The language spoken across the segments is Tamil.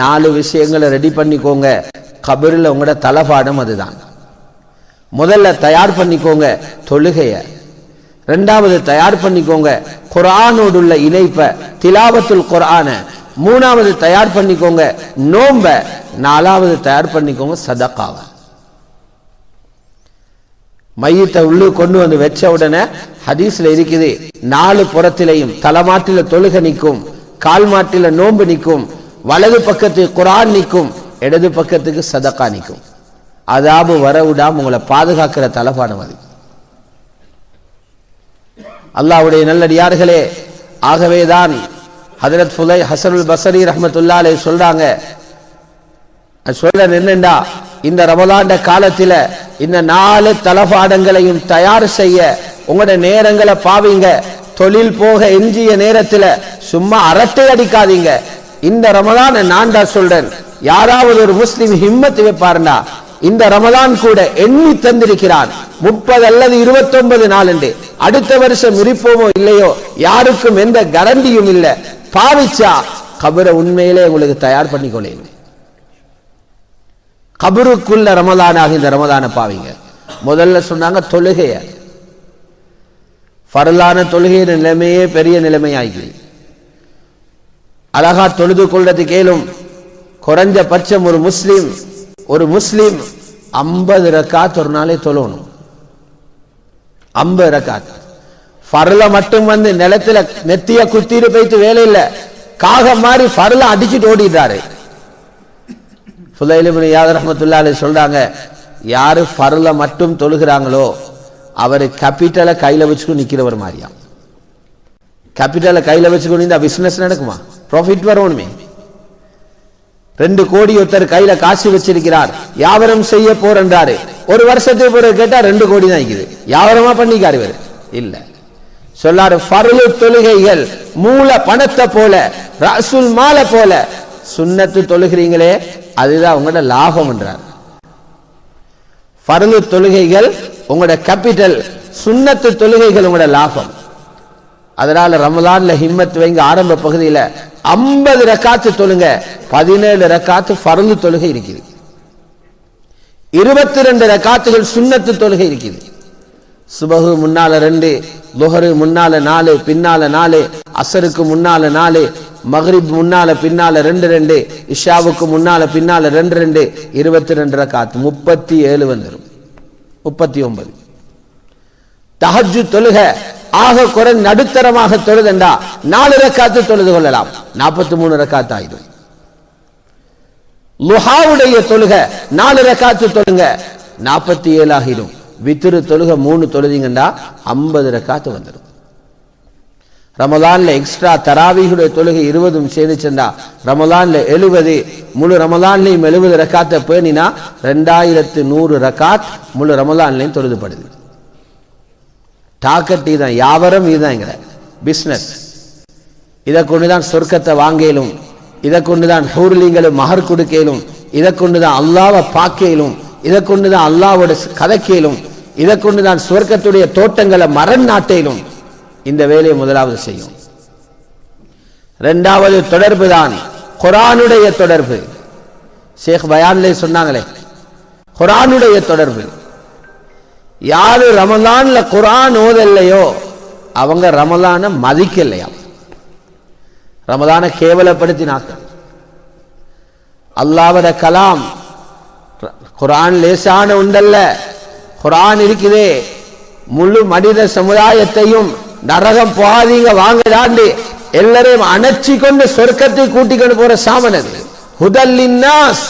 நாலு விஷயங்களை ரெடி பண்ணிக்கோங்க. கபரில் உங்களோட தலபாடம் அதுதான். முதல்ல தயார் பண்ணிக்கோங்க தொழுகையை. ரெண்டாவது தயார் பண்ணிக்கோங்க குரானோடு உள்ள இணைப்பை திலாவத்துல் குரான மூணாவது தயார் பண்ணிக்கோங்க நோம்ப நாலாவது தயார் பண்ணிக்கோங்க சதக்காவை. மையத்தை உள்ளு கொண்டு வந்து வச்ச உடனே ஹதீஸ்ல இருக்குது நாலு புறத்திலையும் தலைமாட்டில தொழுக நிற்கும் கால் மாட்டில நோன்பு நிற்கும் வலது பக்கத்துக்கு குரான் நிற்கும் இடது பக்கத்துக்கு சதக்கா நிற்கும். அதாபு வர விடாம உங்களை பாதுகாக்கிற தலபாடம் அது அல்லாஹ்வுடைய நல்லடியார்களே ஆகவேதான் ஹதரத் ஃபுலை ஹசனுல் பசரி ரஹமத்துல்லாலே சொல்றாங்க. சொல்ல சொல்றேன் இந்த ரமலாண்ட காலத்துல இந்த நாலு தலபாடங்களையும் தயார் செய்ய உங்களோட நேரங்களை பாவீங்க. தொழில் போக எஞ்சிய நேரத்துல சும்மா அரட்டை அடிக்காதீங்க. இந்த ரமதான நான் தான் சொல்றேன். யாராவது ஒரு முஸ்லிம் ஹிம்மத் வைப்பாருண்டா இந்த ரமதான் கூட எண்ணி தந்திருக்கிறான். முப்பது அல்லது இருபத்தி ஒன்பது நாள் என்று அடுத்த வருஷம் இருப்போமோ இல்லையோ யாருக்கும் எந்த கரண்டியும் இல்லை. பாவிச்சா கபரை உண்மையிலே உங்களுக்கு தயார் பண்ணிக்கொள்ளேன். கபருக்குள்ள ரமதானாக இந்த ரமதான பாவிங்க. முதல்ல சொன்னாங்க தொழுகைய. பரலான தொழுகையின் நிலைமையே பெரிய நிலைமையாகி. அழகா தொழுது கொள்றது கேளும். குறைஞ்ச பட்சம் ஒரு முஸ்லீம் ஒரு முஸ்லீம் ஐம்பது ரக்காத் ஒரு நாளே தொழணும். ஐம்பது ரக்காத். ஃபர்ல மட்டும் வந்து நிலத்துல நெத்திய குத்திட்டு போயிட்டு வேலை இல்ல. காகம் மாதிரி பரல அடிச்சுட்டு ஓடிடுறாரு. ஃபுலைலிபின் யாத் ரஹமத்துல்லா சொல்றாங்க யாரு பரல மட்டும் தொழுகிறாங்களோ அவர் கேபிட்டலை கையில வச்சுக்கொண்டு நிற்கிறவர் மாதிரியா? கேபிட்டலை கையில வச்சுக்கொண்டு இந்த பிசினஸ் நடக்குமா? ப்ராஃபிட் வரணுமே ரெண்டு கோடி ஒருத்தர் கையில காசு வச்சிருக்கிறார். வியாபாரம் செய்ய போறன்றாரு. ஒரு வருஷத்துக்கு பிறகு கேட்டா ரெண்டு கோடி தான் இருக்குது வியாபாரமா பண்ணிக்காரு இவர். இல்ல. சொல்லாரு பருளு தொழுகைகள் மூல பணத்தை போல ரசூல் மாலை போல. சுண்ணத்து தொழுகிறீங்களே அதுதான் உங்களோட லாபம் என்றார். தொழுகைகள் உங்களோட கேபிட்டல் சுண்ணத்து தொழுகைகள் உங்களோட லாபம். அதனால ரமலான்ல ஹிம்மத் வைங்க ஆரம்ப பகுதியில ஐம்பது ரக்காத்து தொழுங்க பதினேழு ரக்காத்து ஃபர்லு தொழுகை இருக்குது. இருபத்தி ரெண்டு ரக்காத்துகள் சுண்ணத்து தொழுகை இருக்குது. சுபகு முன்னால ரெண்டு லுஹரு முன்னால நாலு பின்னால நாலு அசருக்கு முன்னால நாலு மஹரிப் முன்னால பின்னால ரெண்டு ரெண்டு இஷாவுக்கு முன்னால பின்னால ரெண்டு ரெண்டு இருபத்தி ரெண்டு ரக்காத்து முப்பத்தி ஏழு வந்துடும் முப்பத்தி ஒன்பது. தஹஜு தொழுகை ஆக குறை நடுத்தரமாக தொழுதண்டா. நாலு ரக்காத்து தொழுது கொள்ளலாம். நாற்பத்தி மூணு ரக்காத்து ஆயிடும் லுஹாவுடைய தொழுக நாலு ரக்காத்து தொழுங்க நாற்பத்தி ஏழு ஆகிடும் வித்திரு தொழுக மூணு தொழுதிங்கண்டா ஐம்பது ரக்காத்து வந்துடும். ரமலான்ல எக்ஸ்ட்ரா தராவிகளுடைய தொழுகை இருபதும் சேர்ந்துச்சுண்டா ரமலான்ல எழுபது முழு ரமலான்லையும் எழுபது ரக்காத்தை பேணினா ரெண்டாயிரத்து நூறு ரக்காத் முழு ரமலான்லையும் தொழுதுபடுது. டாக்கெட் இதுதான் வியாபாரம் எங்களை பிஸ்னஸ் இதை கொண்டுதான் சொர்க்கத்தை வாங்கலும் இதை கொண்டுதான் ஹூர்லிங்களும் மகர் கொடுக்கலும் இதை கொண்டுதான் அல்லாவை பார்க்கலும் இதை கொண்டுதான் அல்லாவோட கதைக்கலும் இதை கொண்டுதான் சொர்க்கத்துடைய தோட்டங்களை மரண் நாட்டையிலும் இந்த வேலையை முதலாவது செய்யும். ரெண்டாவது தொடர்பு தான் குரானுடைய தொடர்பு. ஷேக் பயான்லே சொன்னாங்களே குரானுடைய தொடர்பு. யாரு ரமலானில் குரான் ஓதல்லையோ அவங்க ரமலானை மதிக்கலையா? ரமதானை கேவலப்படுத்தினாக்க அல்லாவத கலாம் குரான் லேசான உண்டல்ல குரான் இருக்குதே முழு மனித சமுதாயத்தையும் நரகம் போகாதீங்க வாங்க தாண்டி எல்லாரையும் அணைச்சி கொண்டு சொர்க்கத்தை கூட்டிக் கொண்டு போற சாமனது அது. ஹுதல்லின்னாஸ்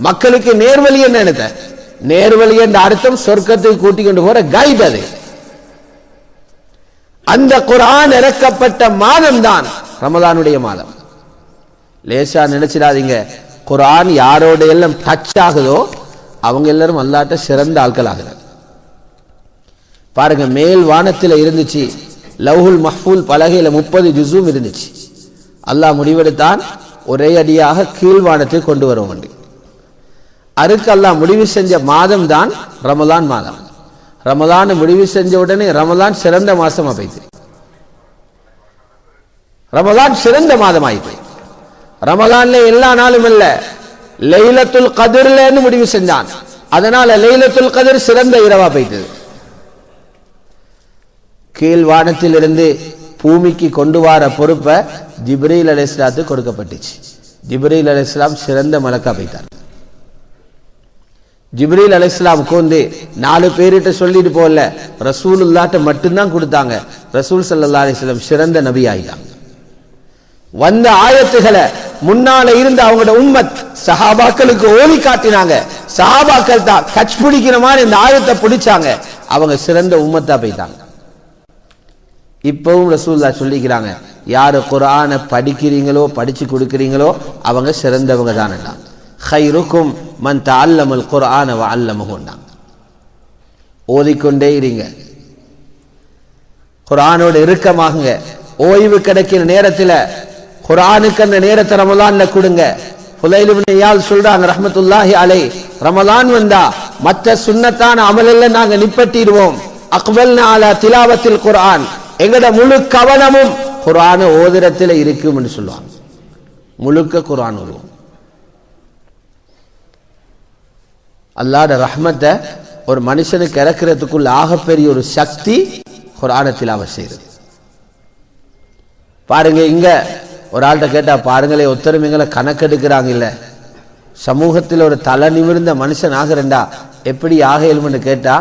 மக்களுக்கு நேர்வழி என்ன நினைத்த நேர்வழி என்ற அர்த்தம் சொர்க்கத்தை கூட்டிக் கொண்டு போற கைட் அது. அந்த குரான் இறக்கப்பட்ட மாதம் தான் ரமதானுடைய மாதம். லேசா நினைச்சிடாதீங்க. குரான் யாரோட எல்லாம் டச் ஆகுதோ அவங்க எல்லாரும் அல்லாட்ட சிறந்த ஆட்கள் ஆகிறார் பாருங்க மேல் வானத்தில் இருந்துச்சு. லவ்ஹுல் மஹ்பூல் பலகையில் முப்பது ஜுஸும் இருந்துச்சு. அல்லாஹ் முடிவெடுத்தான். ஒரே அடியாக கீழ்வானத்தை கொண்டு வரும் என்று முடிவு செஞ்ச மாதம் தான் ரமலான் மாதம். ரமலான் முடிவு செஞ்ச உடனே ரமலான் சிறந்த மாசம் போயிடுது ரமலான் சிறந்த மாதம் ஆயிட்டு ரமலான்ல எல்லா நாளும் இல்ல. லைலத்துல் கதிர்லன்னு முடிவு செஞ்சான். அதனால லைலத்துல் கதிர் சிறந்த இரவா போயிட்டு. கீழ் வானத்திலிருந்து பூமிக்கு கொண்டு வர பொறுப்பை ஜிப்ரீல் அலைஹிஸ்ஸலாத்துக்கு கொடுக்கப்பட்டுச்சு. ஜிப்ரீல் அலைஹிஸ்ஸலாம் சிறந்த மலக்கா போயிட்டார். ஜிப்ரீல் அலைஹிஸ்ஸலாம் வந்து நாலு பேர்கிட்ட சொல்லிட்டு போகல. ரசூலுல்லாட்ட மட்டும்தான் கொடுத்தாங்க. ரசூல் சல்லா அலைஹி சிறந்த நபி ஆயிட்டாங்க வந்த ஆயத்துகளை முன்னால இருந்த அவங்களோட உம்மத் சஹாபாக்களுக்கு ஓலி காட்டினாங்க. சஹாபாக்கள் தான் கச் பிடிக்கிற மாதிரி இந்த ஆயத்தை பிடிச்சாங்க. அவங்க சிறந்த உம்மத்தா போயிட்டாங்க. இப்பவும் ரசூல்லா சொல்லிக்கிறாங்க யார் குரானை படிக்கிறீங்களோ படிச்சு கொடுக்குறீங்களோ அவங்க சிறந்தவங்க தான் ஹைருக்கும் மன் தஅல்லமல் குரான வ அல்லமுகுண்டாங்க ஓதிக்கொண்டே இருங்க. குரானோட இறுக்கமாகுங்க. ஓய்வு கிடைக்கிற நேரத்துல குரானுக்கு அந்த நேரத்தை ரமலான்ல கொடுங்க. புலைல் சொல்றாங்க ரஹமத்துல்லாஹி அலை ரமலான் வந்தா மற்ற சுண்ணத்தான அமலெல்லாம் நாங்க நிப்பட்டிடுவோம். அக்பல் அலா திலாவத்தில் குரான் எங்கட முழு கவனமும் குரான ஓதிரத்தில் இருக்கும்னு சொல்லுவாங்க. முழுக்க குரான் வருவோம் அல்லாஹ்ட ரஹ்மத்தை ஒரு மனுஷனுக்கு இறக்குறதுக்குள்ள ஆகப்பெரிய ஒரு சக்தி குரானத்தில் அவர் செய்யுது. பாருங்க இங்க ஒரு ஆள்கிட்ட கேட்டா பாருங்களே ஒத்தருமைங்களை கணக்கெடுக்கிறாங்க இல்ல சமூகத்தில் ஒரு தலை நிமிர்ந்த மனுஷன் ஆகிறண்டா எப்படி ஆக இயலும்னு கேட்டா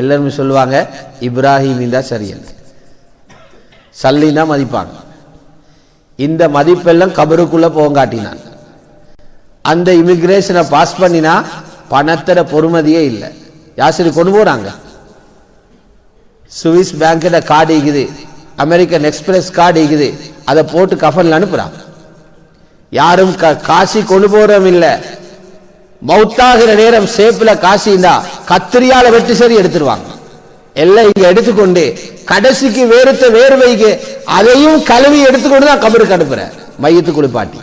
எல்லாருமே சொல்லுவாங்க இப்ராஹிமின் தான் சரியல் சல்லின்னா மதிப்பாங்க. இந்த மதிப்பெல்லாம் கபருக்குள்ள போங்காட்டினான் அந்த இமிக்ரேஷனை பாஸ் பண்ணினா பணத்தர பொறுமதியே இல்லை. யாசிரி கொண்டு போகிறாங்க சுவிஸ் பேங்க்கில் கார்டு இருக்குது அமெரிக்கன் எக்ஸ்பிரஸ் கார்டு இருக்குது அதை போட்டு கஃபனில் அனுப்புகிறாங்க யாரும் க- காசி கொண்டு போகிறோம் இல்லை. மௌத்தாகிற நேரம் சேப்பில் காசி இருந்தா கத்திரியால வெட்டி சரி எடுத்துருவாங்க. எல்லாம் இங்க எடுத்துக்கொண்டு கடைசிக்கு வேறுத்த வேர்வைக்கு அதையும் கழுவி எடுத்துக்கொண்டு தான் கபருக்கு அனுப்புற. மையத்து குளிப்பாட்டி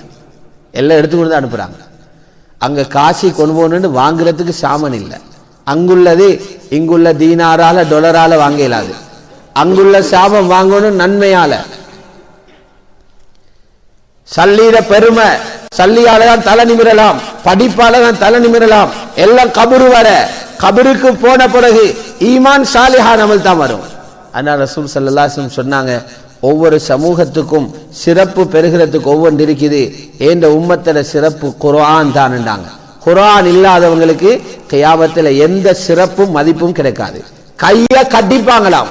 எல்லாம் எடுத்துக்கொண்டு தான் அனுப்புறாங்க. அங்க காசி கொண்டு போகணும்னு வாங்குறதுக்கு சாமன் இல்லை. அங்குள்ளது இங்குள்ள தீனாரால டொலரால வாங்க இயலாது அங்குள்ள சாபம் வாங்கணும் நன்மையால. சல்லீர பெருமை சல்லியால தான் தலை நிமிரலாம் படிப்பால தான் தலை நிமிரலாம் எல்லாம் கபரு வர கபருக்கு போன பிறகு ஈமான் சாலிஹா அமல் தான் வரும். அதனால ரசூல் சல்லாசும் சொன்னாங்க ஒவ்வொரு சமூகத்துக்கும் சிறப்பு பெறுகிறதுக்கு ஒவ்வொன்று இருக்குது. ஏந்த உம்மத்தில் சிறப்பு குரான் தான்ண்டாங்க குரான் இல்லாதவங்களுக்கு கையாபத்தில் எந்த சிறப்பும் மதிப்பும் கிடைக்காது. கைய கட்டிப்பாங்களாம்.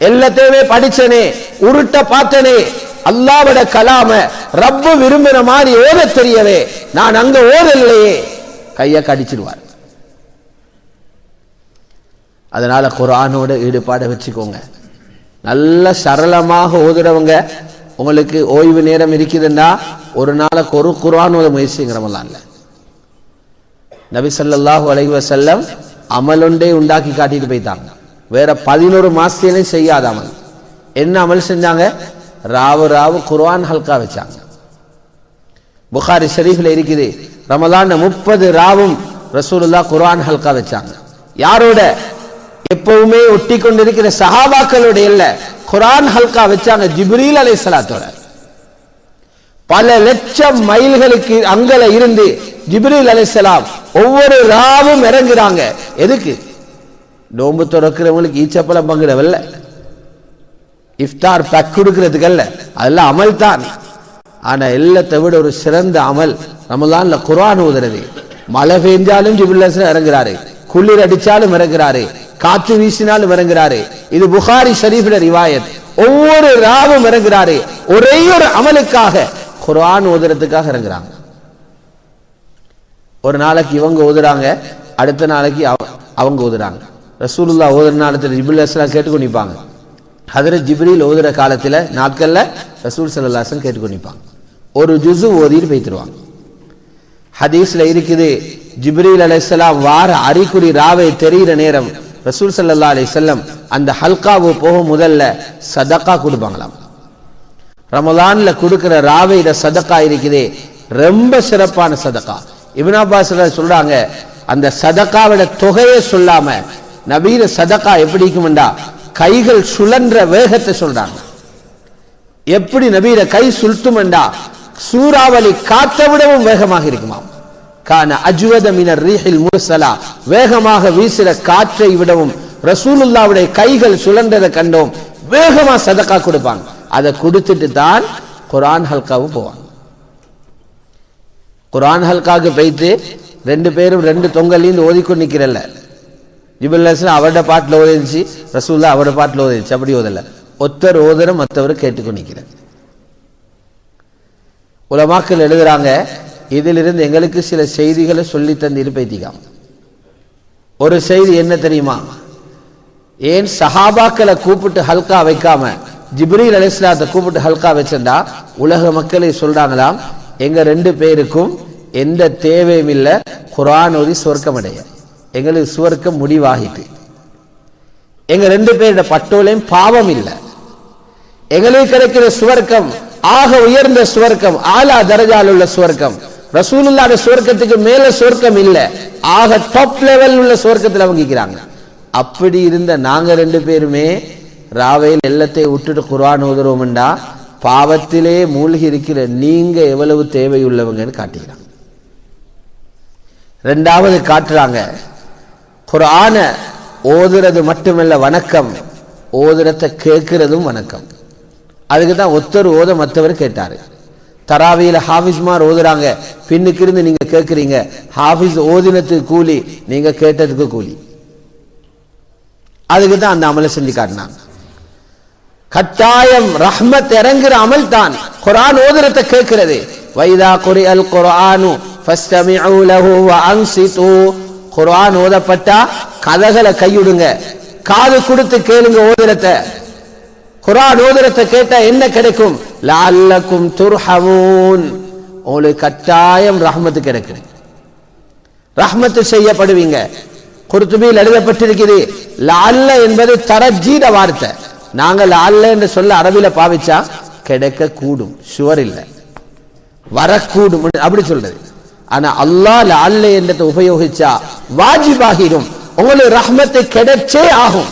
எல்லாத்தையுமே படிச்சனே உருட்ட பார்த்தனே. அல்லாவோட கலாம ரப்ப விரும்புற மாதிரி ஓத தெரியவே. நான் அங்க ஓதலையே. கைய கடிச்சிடுவார். அதனால குரானோட ஈடுபாடை வச்சுக்கோங்க. நல்ல சரளமாக ஓதுறவங்க உங்களுக்கு ஓய்வு நேரம் இருக்குதுன்னா ஒரு நாளைக்கு ஒரு குரான் ஓத முயற்சிங்கிறவங்களாம் இல்லை நபி அலைஹி வசல்லம் அமலுண்டே உண்டாக்கி காட்டிட்டு போயிட்டாங்க. வேற பதினோரு மாசத்திலையும் செய்யாத அமல். என்ன அமல் செஞ்சாங்க? ராவு ராவு குர்ஆன் ஹல்கா வச்சாங்க. புகாரி ஷெரீஃபில் இருக்குது ரமலான் முப்பது ராவும் ரசூலுல்லா குர்ஆன் ஹல்கா வச்சாங்க. யாரோட? எப்பவுமே ஒட்டி கொண்டிருக்கிற சஹாபாக்களுடைய இல்ல. குரான் ஹல்கா வச்சாங்க ஜிப்ரீல் சலாத்தோட பல லட்சம் மைல்களுக்கு அங்கல இருந்து ஜிப்ரீல் அலைஹிஸ்ஸலாம் ஒவ்வொரு ராவும் இறங்குறாங்க. எதுக்கு? நோம்பு துறக்கிறவங்களுக்கு ஈச்சப்பழம் பங்கிடவில்லை இஃப்தார் பேக் கொடுக்கறதுக்கு அல்ல அதெல்லாம் அமல் தான். ஆனா எல்லாத்தை விட ஒரு சிறந்த அமல் ரமலான்ல குரான் ஊதுறது. மழை பெஞ்சாலும் ஜிபுல்லாசன் இறங்குறாரு. குளிர் அடிச்சாலும் இறங்குறாரு. காற்று வீசினாலும் இறங்குறாரு இது புகாரி ஷரீஃப்ல ரிவாயத். ஒவ்வொரு ராவும் இறங்குறாரு ஒரே ஒரு அமலுக்காக குரான் ஓதுறதுக்காக இறங்குறாங்க. ஒரு நாளைக்கு இவங்க ஓதுறாங்க அடுத்த நாளைக்கு அவ- அவங்க ஓதுறாங்க. ரசூலுல்லா ஓதுற நாளத்தில் ஜிப்ரில் அஸ்லாம் கேட்டுக்கொண்டு நிப்பாங்க ஹதரத் ஓதுற காலத்துல நாட்கள்ல ரசூல் சல்லாசன் கேட்டுக்கொண்டு நிப்பாங்க ஒரு ஜுசு ஓதிட்டு போய்த்துருவாங்க ஹதீஸ்ல இருக்குது ஜிப்ரீல் அலைஹிஸ்ஸலாம் வார அறிகுறி ராவை தெரிகிற நேரம் ரசூல் சல்லா அலி செல்லம் அந்த ஹல்காவு போக முதல்ல சதக்கா கொடுப்பாங்களாம். ரமலான்ல கொடுக்கிற ராவையிட சதக்கா இருக்குதே. ரொம்ப சிறப்பான சதக்கா. இபினாபாஸ் சொல்றாங்க அந்த சதக்காவோட தொகையை சொல்லாம நபீர சதக்கா எப்படி இருக்கும்டா கைகள் சுழன்ற வேகத்தை சொல்றாங்க. எப்படி நபீர கை சுல்ட்டுமெண்டா சூறாவளி காத்த விடவும் வேகமாக இருக்குமாம். கான அஜ்வத மினர் ரீஹில் முர்சலா. வேகமாக வீசுற காற்றை விடவும் ரசூலுல்லாவுடைய கைகள் சுழன்றதை கண்டோம். வேகமா சதக்கா கொடுப்பாங்க. அதை கொடுத்துட்டு தான் குரான் ஹல்காவும் போவாங்க. குரான் ஹல்காவுக்கு போயிட்டு ரெண்டு பேரும் ரெண்டு தொங்கல்லேருந்து ஓதிக்கொண்டு நிற்கிறல்ல ஜிபுல்லாஸ்லாம் அவரோட பாட்டில் ஓதிச்சு ரசூல்லா அவரோட பாட்டில் ஓதிச்சு அப்படி ஓதல. ஒத்தர் ஓதரும் மற்றவர் கேட்டுக்கொண்டு நிற்கிறார் உலமாக்கள் எழுதுறாங்க இதிலிருந்து எங்களுக்கு சில செய்திகளை சொல்லி தந்து இருப்பைத்திக்காம ஒரு செய்தி என்ன தெரியுமா? ஏன் சஹாபாக்களை கூப்பிட்டு ஹல்கா வைக்காம ஜிப்ரீல் அலிஸ்லாத்தை கூப்பிட்டு ஹல்கா வச்சிருந்தா உலக மக்களை சொல்றாங்களாம் எங்க ரெண்டு பேருக்கும் எந்த தேவையும் இல்லை குரான் ஒரு சுவர்க்கம் அடைய. எங்களுக்கு சுவர்க்கம் முடிவாகிட்டு. எங்க ரெண்டு பேரோட பட்டோலையும் பாவம் இல்லை. எங்களுக்கு கிடைக்கிற சுவர்க்கம் ஆக உயர்ந்த சுவர்க்கம் ஆலா தரஜால் உள்ள சுவர்க்கம். ரசூலுல்லாட சுவர்க்கத்துக்கு மேல சுவர்க்கம் இல்லை. ஆக டாப் லெவல் உள்ள சுவர்க்கத்தில் அவங்க இருக்கிறாங்க அப்படி இருந்த நாங்க ரெண்டு பேருமே ராவையில் எல்லாத்தையும் விட்டுட்டு குரான் ஓதுறோம்டா பாவத்திலே மூழ்கி இருக்கிற நீங்க எவ்வளவு தேவையுள்ளவங்கன்னு காட்டுகிறாங்க ரெண்டாவது காட்டுறாங்க குரான ஓதுறது மட்டுமல்ல வணக்கம் ஓதுறத்தை கேட்கிறதும் வணக்கம். அதுக்கு தான் ஒத்தர் ஓத மற்றவர் கேட்டாரு. தராவியில ஹாஃபிஸ்மார் ஓதுறாங்க. பின்னுக்கு இருந்து நீங்க கேட்குறீங்க ஹாஃபிஸ் ஓதினத்துக்கு கூலி நீங்க கேட்டதுக்கு கூலி. அதுக்கு தான் அந்த அமலை செஞ்சு காட்டினாங்க. கட்டாயம் ரஹ்மத் இறங்குற அமல் தான். குரான் ஓதுறத கேட்கிறது வைதா குரி அல் குரானு ஃபஸ்தமிஉ அன்சிது. குர்ஆன் ஓதப்பட்டா கதகளை கையுடுங்க. காது கொடுத்து கேளுங்க ஓதுறத. குரான் ஓதுறத கேட்டா என்ன கிடைக்கும்? லால்லக்கும் துர்ஹமூன் உங்களுக்கு கட்டாயம் ரஹ்மத்து கிடைக்கும் ரஹ்மத்து செய்யப்படுவீங்க. குர்துபியில் எழுதப்பட்டிருக்கிறது லால்ல என்பது தரஜீன வார்த்தை. நாங்கள் லால்ல என்று சொல்ல அரபில பாவிச்சா கிடைக்க கூடும் சுவர் இல்லை. வரக்கூடும் அப்படி சொல்றது. ஆனா அல்லாஹ் லால்ல என்றதை உபயோகிச்சா வாஜிபாகிடும். உங்களுக்கு ரஹ்மத்து கிடைச்சே ஆகும்.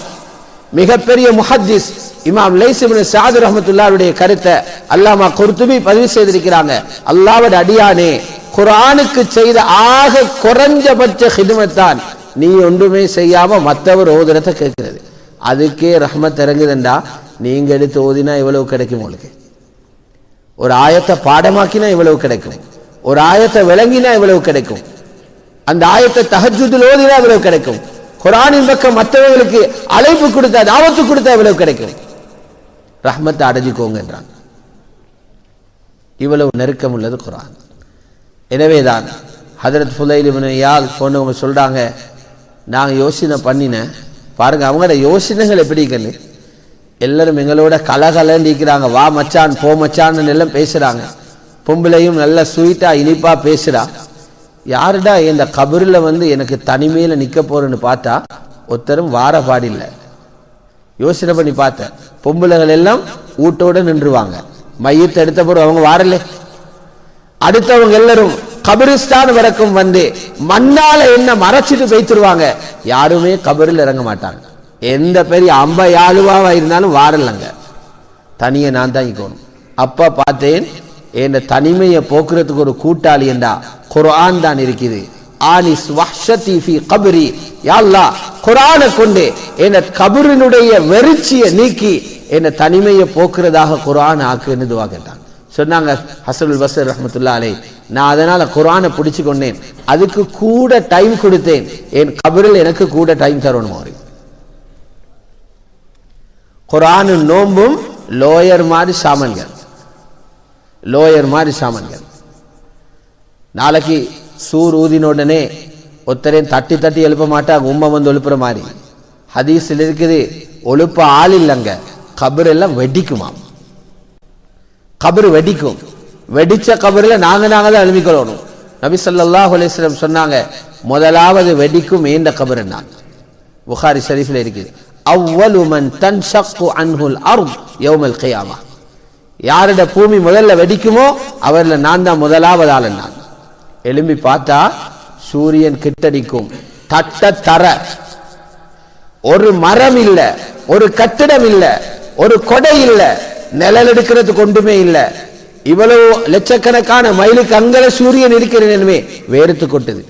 மிகப்பெரிய முஹத்திஸ் இமாம் லைசிபின் சாது ரஹமத்துல்லாருடைய கருத்தை அல்லாமா குர்துபி பதிவு செய்திருக்கிறாங்க. அல்லாவோட அடியானே குரானுக்கு செய்த ஆக குறைஞ்சபட்ச ஹிதுமத்தான் நீ ஒன்றுமே செய்யாம மற்றவர் ஓதுறத கேட்கிறது. அதுக்கே ரஹ்மத் இறங்குதுண்டா. நீங்க எடுத்து ஓதினா இவ்வளவு கிடைக்கும் உங்களுக்கு. ஒரு ஆயத்தை பாடமாக்கினா இவ்வளவு கிடைக்கும். ஒரு ஆயத்தை விளங்கினா இவ்வளவு கிடைக்கும். அந்த ஆயத்தை தஹஜுதில் ஓதினா இவ்வளவு கிடைக்கும். குரானின் பக்கம் மற்றவர்களுக்கு அழைப்பு கொடுத்தா தாவத்து கொடுத்தா இவ்வளவு கிடைக்கும்? ரஹ்மத்தை அடைஞ்சிக்கோங்க என்றாங்க இவ்வளவு நெருக்கம் உள்ளது குரான். எனவேதான் ஹதரத் ஃபுலைல் இப்னு யால் போன்றவங்க சொல்கிறாங்க நாங்க யோசனை பண்ணினேன் பாருங்க அவங்களோட யோசனைகள் எப்படி இருக்குன்னு எல்லோரும் எங்களோட கலகலன்னு இருக்கிறாங்க. வா மச்சான் போ மச்சான்னு எல்லாம் பேசுகிறாங்க பொம்பளையும் நல்ல ஸ்வீட்டாக இனிப்பாக பேசுகிறான் யாருடா இந்த கபரில் வந்து எனக்கு தனிமையில் நிற்க போறேன்னு பார்த்தா ஒருத்தரும் வார பாடில்லை. யோசனை பண்ணி பார்த்தேன் பொம்பளைகள் எல்லாம் வீட்டோட நின்றுவாங்க. மையத்தை எடுத்த பிறகு அவங்க வாரலே. அடுத்தவங்க எல்லாரும் கபிரிஸ்தான் வரைக்கும் வந்து மண்ணால என்ன மறைச்சிட்டு வைத்துருவாங்க யாருமே கபரில் இறங்க மாட்டாங்க. எந்த பெரிய அம்ப யாழுவாவா இருந்தாலும் வாரலங்க. தனியை நான் தான் இருக்கணும் அப்பா பார்த்தேன் என்னை தனிமையை போக்குறதுக்கு ஒரு கூட்டாளி என்றா குரான் தான் இருக்குது. ஆனிஸ் வஹ்ஷதி ஃபி கபரி. யா குர்ஆனை கொண்டு என் கபரினுடைய வெறிச்சியை நீக்கி என் தனிமையை போக்குறதாக குர்ஆன் ஆக்குன்னு துவா கேட்டாங்க சொன்னாங்க ஹசனுல் பசர் ரஹமத்துல்லா அலை நான் அதனால குரானை பிடிச்சு கொண்டேன். அதுக்கு கூட டைம் கொடுத்தேன். என் கபரில் எனக்கு கூட டைம் தரணும் அவரு. குர்ஆனு நோம்பும் லோயர் மாதிரி சாமன்கள் லோயர் மாதிரி சாமன்கள். நாளைக்கு சூர் ஊதின உடனே ஒருத்தரையும் தட்டி தட்டி எழுப்ப மாட்டாங்க உம்மை வந்து எழுப்புற மாதிரி ஹதீஸில் இருக்குது ஒழுப்ப ஆள் இல்லைங்க. கபர் எல்லாம் வெடிக்குமாம். கபர் வெடிக்கும். வெடிச்ச கபரில் நாங்க நாங்க தான் எழுமிக்கொள்ளணும் நபி சொல்லாஹ் அலிஸ்லம் சொன்னாங்க முதலாவது வெடிக்கும் இந்த கபர் நான். புகாரி ஷரீஃபில் இருக்குது உமன் தன் தன்ஷக்கு அன்ஹுல் அருள் யோமல் கையாமா. யாரோட பூமி முதல்ல வெடிக்குமோ அவரில் நான் தான் முதலாவது ஆளு நான். எழும்பி பார்த்தா சூரியன் கிட்டடிக்கும். தட்ட தர. ஒரு மரம் இல்லை ஒரு கட்டிடம் இல்ல ஒரு கொடை இல்லை நிழல் எடுக்கிறதுக்கு ஒன்றுமே இல்ல. இவ்வளவு லட்சக்கணக்கான மயிலுக்கு அங்கே சூரியன் இருக்கிற நிலைமை வேர்த்து கொட்டுது.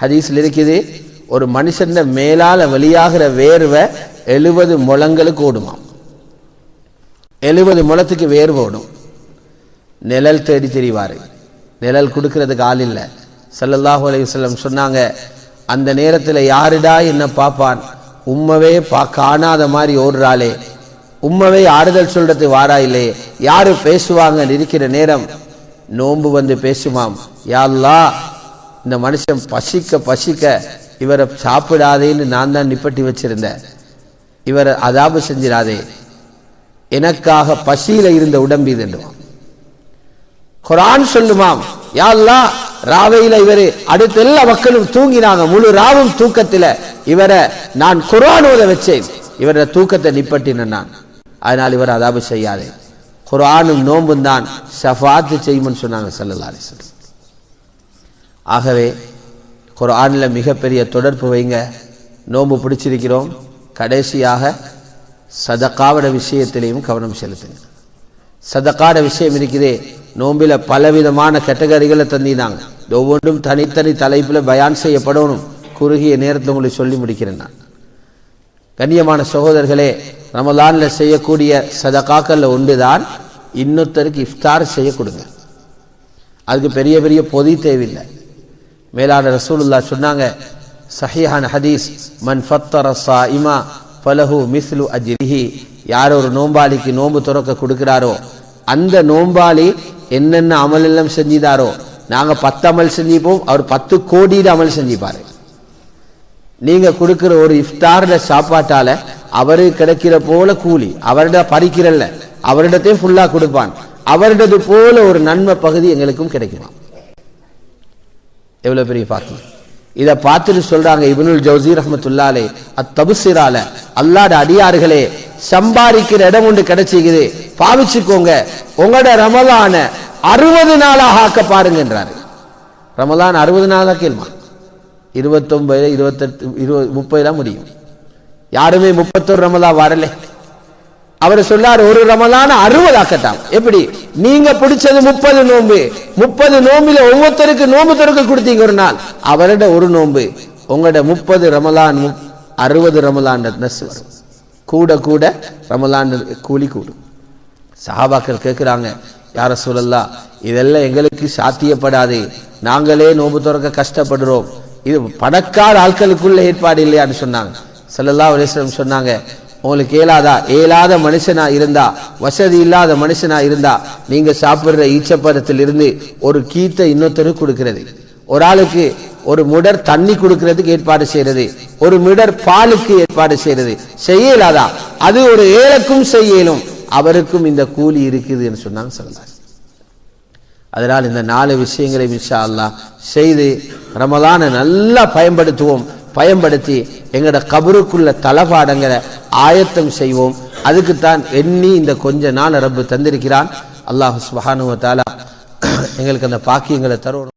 ஹதீஸில் இருக்குது ஒரு மனுஷன் மேலால வெளியாகிற வேர்வை எழுபது முழங்களுக்கு ஓடுமாம். எழுபது முளத்துக்கு வேர் ஓடும் நிழல் தேடி தெரிவார். நிழல் கொடுக்கறதுக்கு ஆள் இல்லை. ஸல்லல்லாஹு அலைஹி வஸல்லம் சொன்னாங்க அந்த நேரத்தில் யாருடா என்ன பார்ப்பான்? உம்மவே பா காணாத மாதிரி ஓடுறாளே. உம்மவே ஆறுதல் சொல்றது வாரா இல்லையே யாரு பேசுவாங்க இருக்கிற நேரம் நோன்பு வந்து பேசுமாம். யாழ்லா இந்த மனுஷன் பசிக்க பசிக்க இவரை சாப்பிடாதேன்னு நான் தான் நிப்பட்டி வச்சிருந்தேன். இவரை அதாபு செஞ்சிடாதே. எனக்காக பசியில இருந்த உடம்பு இது என்றுவான் குரான் சொல்லுமாம் யா ராவையில இவரு அடுத்த எல்லா மக்களும் தூங்கினாங்க. முழு ராவும் தூக்கத்துல. இவரை நான் குரான் ஓத வச்சேன். இவர தூக்கத்தை நிப்பட்டினேன் நான். அதனால் இவர் அதாபு செய்யாதே. குரானும் நோம்பும் தான் ஷஃபாத்து செய்யும்னு சொன்னாங்க ஸல்லல்லாஹு ஆகவே குரானில் மிகப்பெரிய தொடர்பு வைங்க. நோம்பு பிடிச்சிருக்கிறோம். கடைசியாக சதக்காவோட விஷயத்திலையும் கவனம் செலுத்துங்க. சதக்காட விஷயம் இருக்குதே நோம்பில் பலவிதமான கேட்டகரிகளை தந்தினாங்க. ஒவ்வொன்றும் தனித்தனி தலைப்பில் பயான் செய்யப்படணும். குறுகிய நேரத்தில் உங்களுக்கு சொல்லி முடிக்கிறேன் நான். கண்ணியமான சகோதரர்களே ரமலான்ல செய்யக்கூடிய சதக்காக்களில் ஒன்று தான் இன்னொருத்தருக்கு இஃப்தார் செய்ய கொடுங்க. அதுக்கு பெரிய பெரிய பொதி தேவையில்லை. மேலான ரசூலுல்லா சொன்னாங்க சஹிஹான் ஹதீஸ் மன் ஃபத்தர் இமா ஃபலஹு மிஸ்லு அஜ்ரிஹி. யார் ஒரு நோம்பாளிக்கு நோன்பு துறக்க கொடுக்குறாரோ அந்த நோம்பாளி என்னென்ன அமல் எல்லாம் செஞ்சுதாரோ நாங்க பத்து அமல் செஞ்சிப்போம் அவர் பத்து கோடியில் அமல் செஞ்சுப்பார். நீங்க கொடுக்குற ஒரு இஃப்தாரில் சாப்பாட்டால அவருக்கு கிடைக்கிற போல கூலி அவரிட பறிக்கிறல்ல அவரிடத்தையும் ஃபுல்லா கொடுப்பான். அவரிடது போல ஒரு நன்மை பகுதி எங்களுக்கும் கிடைக்குமா எவ்வளவு பெரிய பாக்கியம். இதை பார்த்துட்டு சொல்றாங்க இபனுல் ஜவுசி ரஹமத்துல்லாலே அத்தபுசிரால அல்லாட அடியார்களே சம்பாதிக்கிற இடம் ஒன்று கிடைச்சிக்குது. பாவிச்சுக்கோங்க. உங்களோட ரமலான அறுபது நாளாக ஆக்க பாருங்கன்றாரு. ரமலான் அறுபது நாளா கேள்மா இருபத்தொன்பது இருபத்தெட்டு இருபது முப்பதுலாம் முடியும். யாருமே முப்பத்தொரு ரமலா வரலை. அவர் சொல்லார் ஒரு ரமலான அறுபது எப்படி? நீங்க பிடிச்சது முப்பது நோன்பு. முப்பது நோம்பில ஒவ்வொருத்தருக்கு நோம்பு திறக்க கொடுத்தீங்க ஒரு நாள். அவரோட ஒரு நோன்பு. உங்களோட முப்பது ரமலான் அறுபது ரமலான் நஸ் வரும். கூட கூட ரமலான் கூலி கூடும். சஹாபாக்கள் கேட்குறாங்க யார சொல்லலா இதெல்லாம் எங்களுக்கு சாத்தியப்படாது. நாங்களே நோன்பு துறக்க கஷ்டப்படுறோம். இது பணக்கார ஆட்களுக்குள்ள ஏற்பாடு இல்லையான்னு சொன்னாங்க. ஸல்லல்லாஹு அலைஹி சொன்னாங்க உங்களுக்கு ஏலாதா? ஏலாத மனுஷனா இருந்தா வசதி இல்லாத மனுஷனா இருந்தா நீங்கள் சாப்பிட்ற ஈச்சப்பதத்திலிருந்து ஒரு கீத்தை இன்னொருத்தருக்கு கொடுக்கிறது. ஒரு ஆளுக்கு ஒரு முடர் தண்ணி கொடுக்கறதுக்கு ஏற்பாடு செய்யறது ஒரு மிடர் பாலுக்கு ஏற்பாடு செய்யறது செய்யலாதா அது ஒரு ஏழுக்கும் செய்யலும் அவருக்கும் இந்த கூலி இருக்குது என்று சொன்னாங்க சொல்லலாம் அதனால் இந்த நாலு விஷயங்களை இன்ஷா அல்லா செய்து ரமதானை நல்லா பயன்படுத்துவோம். பயன்படுத்தி எங்களோட கபருக்குள்ள தளபாடங்களை ஆயத்தம் செய்வோம். அதுக்குத்தான் எண்ணி இந்த கொஞ்ச நாள் ரப்பு தந்திருக்கிறான். அல்லாஹ் சுப்ஹானஹு வ எங்களுக்கு அந்த பாக்கியங்களை தரணும்